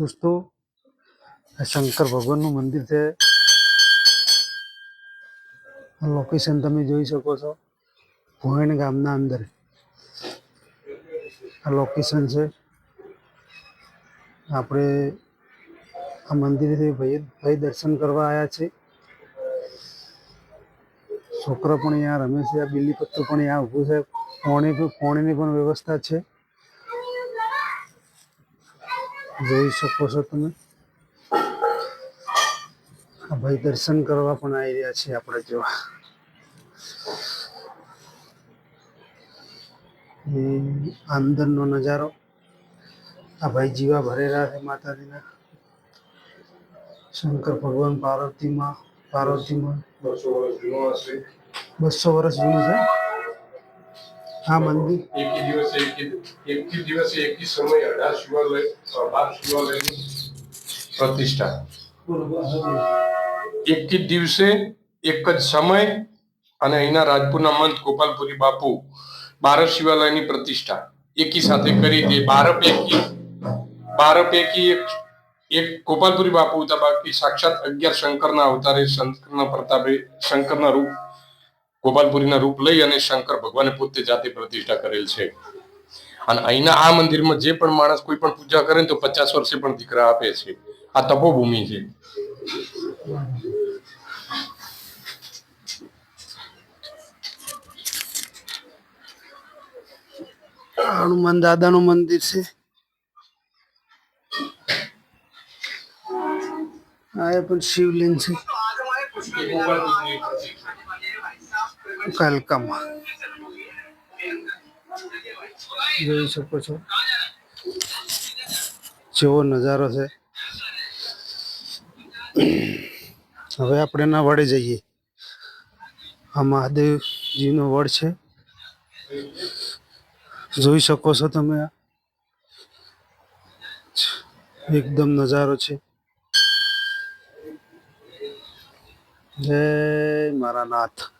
દોસ્તો શંકર ભગવાનનું મંદિર છે. લોકેશન તમે જોઈ શકો છો, ભોયણ ગામના અંદર. આ લોકેશન છે. આપણે આ મંદિરેથી ભાઈ ભાઈ દર્શન કરવા આવ્યા છે. છોકરો પણ અહીંયા રમે છે, આ બિલીપત્તું પણ અહીંયા ઊભું છે. પોણી, પોણીની પણ વ્યવસ્થા છે. જોઈ શકો છો તમે. આ ભાઈ દર્શન કરવા પણ આવી રહ્યા છે આપણે જોવા અંદરનો નજારો. આ ભાઈ જીવા ભરેલા છે માતાજીના. શંકર ભગવાન પાર્વતીમાં પાર્વતીમાં. બસો વર્ષ જૂનું છે? આ મંદિર. એકી દિવસે એકી દિવસે, એકી સમય અઢાર શિવાલય, બાર શિવાલયની પ્રતિષ્ઠા. એક દિવસે, એક જ સમય અને અહીંના રાજપુરના મંત ગોપાલપુરી બાપુ બાર શિવાલયની પ્રતિષ્ઠા. એકી સાથે કરી હતી બાર પૈકી બાર પૈકી એક એક ગોપાલપુરી બાપુ હતા, બાકી સાક્ષાત અગિયાર શંકરના અવતારે શંકરના પ્રતાપે, શંકરના રૂપ ગોપાલપુરીના રૂપ લઈ અને શંકર ભગવાને પોતે જાતે પ્રતિષ્ઠા કરેલ છે. અને અહીંના આ મંદિરમાં જે પણ માણસ કોઈ પણ પૂજા કરે તો પચાસ વર્ષે પણ દીકરા આપે છે. આ તપોભૂમિ છે. હનુમાન દાદાનું મંદિર છે. આ પણ શિવલિંગ છે. કાલકામાં જોઈ શકો છો. જેવો નજારો છે. હવે આપણે ના વડે જઈએ. આ મહાદેવજીનો વડ છે. જોઈ શકો છો તમે આ. એકદમ નજારો છે. જય મારા નાથ.